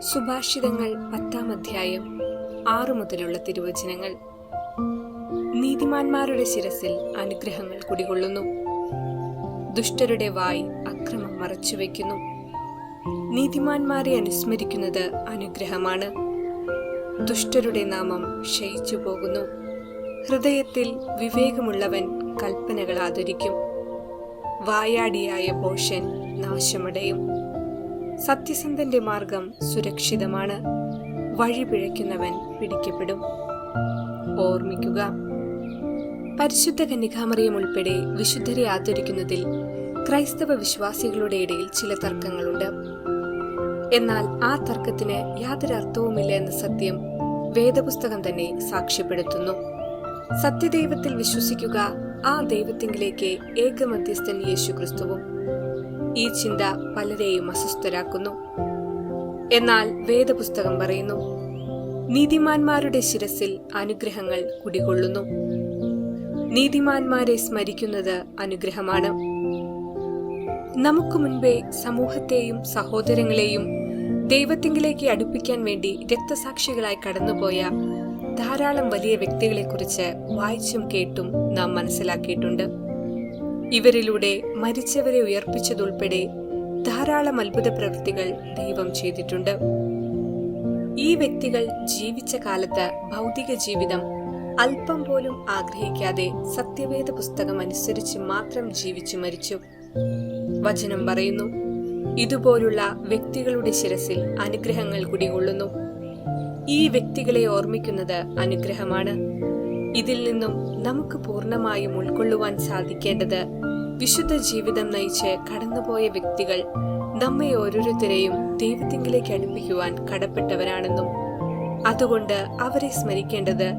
സുഭാഷിതങ്ങൾ പത്താം അധ്യായം ആറു മുതലുള്ള തിരുവചനങ്ങൾ. നീതിമാന്മാരുടെ ശിരസിൽ അനുഗ്രഹങ്ങൾ കുടികൊള്ളുന്നു. ദുഷ്ടരുടെ വായി അക്രമം മറച്ചുവെക്കുന്നു നീതിമാന്മാരെ അനുസ്മരിക്കുന്നത് അനുഗ്രഹമാണ്. ദുഷ്ടരുടെ നാമം ക്ഷയിച്ചു പോകുന്നു ഹൃദയത്തിൽ വിവേകമുള്ളവൻ കൽപ്പനകൾ ആദരിക്കും വായാടിയായ പോഷൻ നാശമടയും. സത്യസന്ധന്റെ മാർഗം സുരക്ഷിതമാണ്. വഴി പിഴയ്ക്കുന്നവൻ പിടിക്കപ്പെടും. ഓർമ്മിക്കുക പരിശുദ്ധ കന്യകാമറിയം ഉൾപ്പെടെ വിശുദ്ധരെ ആദരിക്കുന്നതിൽ ക്രൈസ്തവ വിശ്വാസികളുടെ ഇടയിൽ ചില തർക്കങ്ങളുണ്ട്. എന്നാൽ ആ തർക്കത്തിന് യാതൊരു അർത്ഥവുമില്ല എന്ന സത്യം വേദപുസ്തകം തന്നെ സാക്ഷ്യപ്പെടുത്തുന്നു. സത്യദൈവത്തിൽ വിശ്വസിക്കുക ആ ദൈവത്തിങ്കിലേക്ക് ഏകമധ്യസ്ഥൻ യേശു ക്രിസ്തുവും ഈ ചിന്ത പലരെയും അസ്വസ്ഥരാക്കുന്നു. എന്നാൽ വേദപുസ്തകം പറയുന്നു നീതിമാന്മാരുടെ ശിരസിൽ അനുഗ്രഹങ്ങൾ കുടികൊള്ളുന്നു. നീതിമാന്മാരെ സ്മരിക്കുന്നത് അനുഗ്രഹമാണ്. നമുക്ക് മുൻപേ സമൂഹത്തെയും സഹോദരങ്ങളെയും ദൈവത്തിങ്കിലേക്ക് അടുപ്പിക്കാൻ വേണ്ടി രക്തസാക്ഷികളായി കടന്നുപോയ ധാരാളം വലിയ വ്യക്തികളെക്കുറിച്ച് വായിച്ചും കേട്ടും നാം മനസ്സിലാക്കിയിട്ടുണ്ട്. ഇവരിലൂടെ മരിച്ചവരെ ഉയർപ്പിച്ചതുൾപ്പെടെ ധാരാളം അത്ഭുത പ്രവൃത്തികൾ ദൈവം ചെയ്തിട്ടുണ്ട്. ഈ വ്യക്തികൾ ജീവിച്ച കാലത്ത് ഭൗതിക ജീവിതം അല്പം പോലും ആഗ്രഹിക്കാതെ സത്യവേദ പുസ്തകം അനുസരിച്ച് മാത്രം ജീവിച്ചു മരിച്ചു. വചനം പറയുന്നു ഇതുപോലുള്ള വ്യക്തികളുടെ ശിരസിൽ അനുഗ്രഹങ്ങൾ കുടികൊള്ളുന്നു. ഈ വ്യക്തികളെ ഓർമ്മിക്കുന്നത് അനുഗ്രഹമാണ്. ഇതിൽ നിന്നും നമുക്ക് പൂർണമായും ഉൾക്കൊള്ളുവാൻ സാധിക്കേണ്ടത് വിശുദ്ധ ജീവിതം നയിച്ച് കടന്നുപോയ വ്യക്തികൾ നമ്മെ ഓരോരുത്തരെയും ദൈവത്തിങ്കിലേക്ക് അടുപ്പിക്കുവാൻ കടപ്പെട്ടവരാണെന്നും അതുകൊണ്ട് അവരെ സ്മരിക്കേണ്ടത്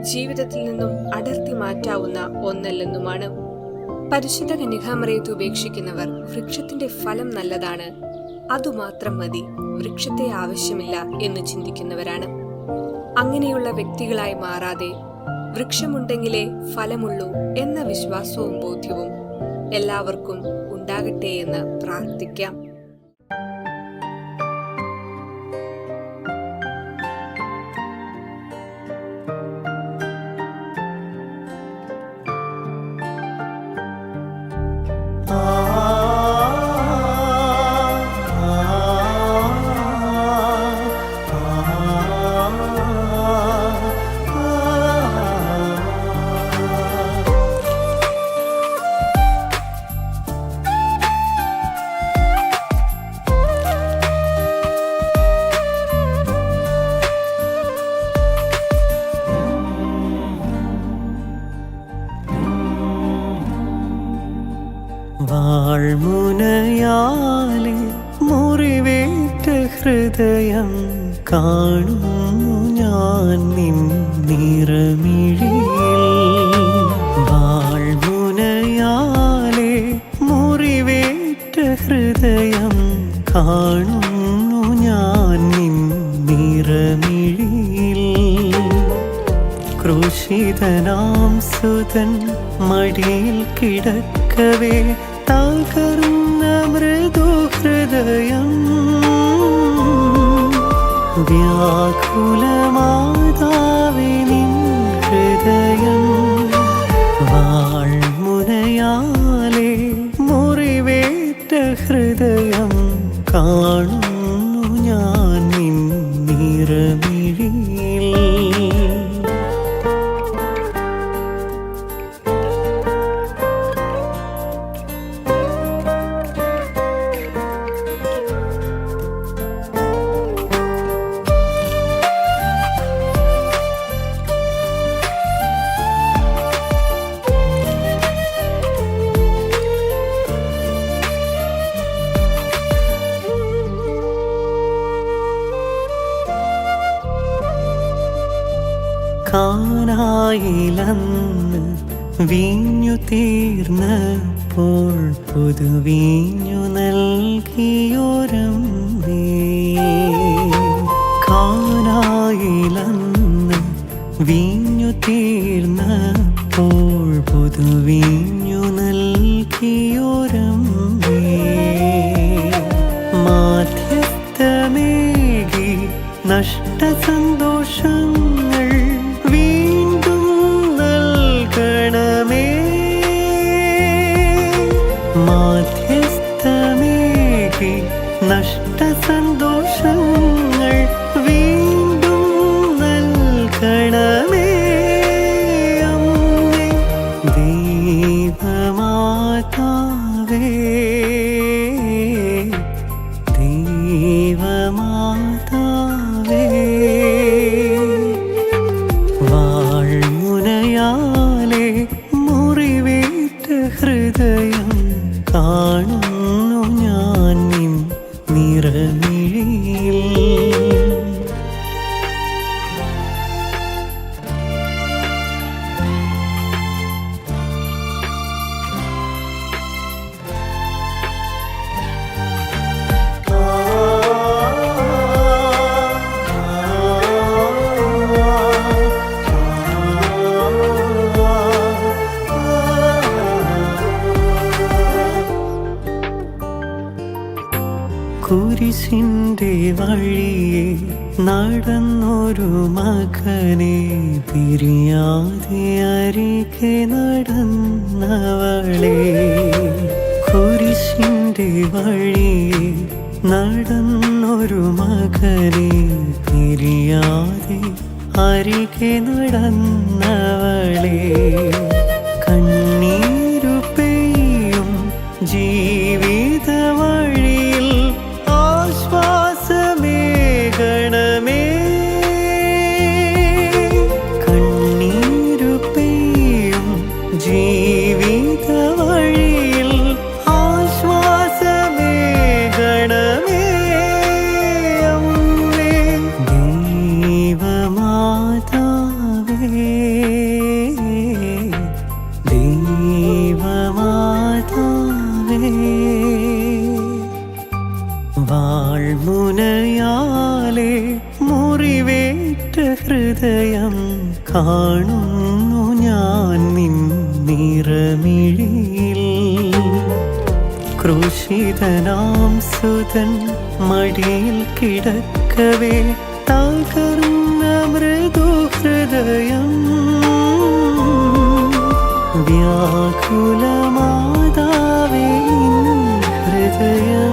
ജീവിതത്തിൽ നിന്നും അടർത്തി മാറ്റാവുന്ന ഒന്നല്ലെന്നുമാണ്. പരിശുദ്ധ കന്യകാമറയത്ത് ഉപേക്ഷിക്കുന്നവർ വൃക്ഷത്തിന്റെ ഫലം നല്ലതാണ് അതുമാത്രം മതി വൃക്ഷത്തെ ആവശ്യമില്ല എന്ന് ചിന്തിക്കുന്നവരാണ്. അങ്ങനെയുള്ള വ്യക്തികളായി മാറാതെ വൃക്ഷമുണ്ടെങ്കിലേ ഫലമുള്ളൂ എന്ന വിശ്വാസവും ബോധ്യവും എല്ലാവർക്കും ഉണ്ടാകട്ടെ എന്ന് പ്രാർത്ഥിക്കാം. വാൾമുനയാലെ മുറിവേറ്റ ഹൃദയം കാണുന്നു ഞാൻ നിൻ നിറമിഴിയിൽ. ഹൃദയം കാണുന്നു ഞാൻ നിൻ നിറമിഴിയിൽ. ക്രൂശിതനാം സുതൻ മടിയിൽ കിടക്കവേ തകർന്ന വ്യാകുലമാതാവേ നിൻ ഹൃദയം വാൾമുനയാലെ മുറിവേറ്റ ഹൃദയം കാണുന്നു കാനായിലന്ന് വീഞ്ഞു തീർന്നപ്പോൾ പുതുവീഞ്ഞു നൽകിയോരം കാണായിലന്ന് വീഞ്ഞു തീർന്നപ്പോൾ മാധ്യസ്ഥമേകി നഷ്ടസന്തോഷങ്ങൾ വീണ്ടും നൽകണമേ അമ്മേ. ദൈവമാതാവേ. ദൈവമാതാവേ. വാൾമുനയാലെ മുറിവേറ്റ ഹൃദയം കാണുന്നു കുരിശിന്റെ വഴിയെ നടന്നൊരു മകനെ പിരിയാതെ അരികെ നടന്നവളെ. കുരിശിന്റെ വഴിയെ നടന്നൊരു മകനെ പിരിയാതെ അരികെ നടന്നവളെ. ജീവിത വഴിയിൽ ആശ്വാസമേകണമേ അമ്മേ. ദൈവമാതാവേ. ദൈവമാതാവേ. വാൾമുനയാലെ മുറിവേറ്റ ഹൃദയം കാണുന്നു നിറമിഴിയിൽ ക്രൂശിതനാം സുതൻ മടിയിൽ കിടക്കവേ തകർന്ന മൃദു ഹൃദയം വ്യാകുലമാതാവേ ഹൃദയം.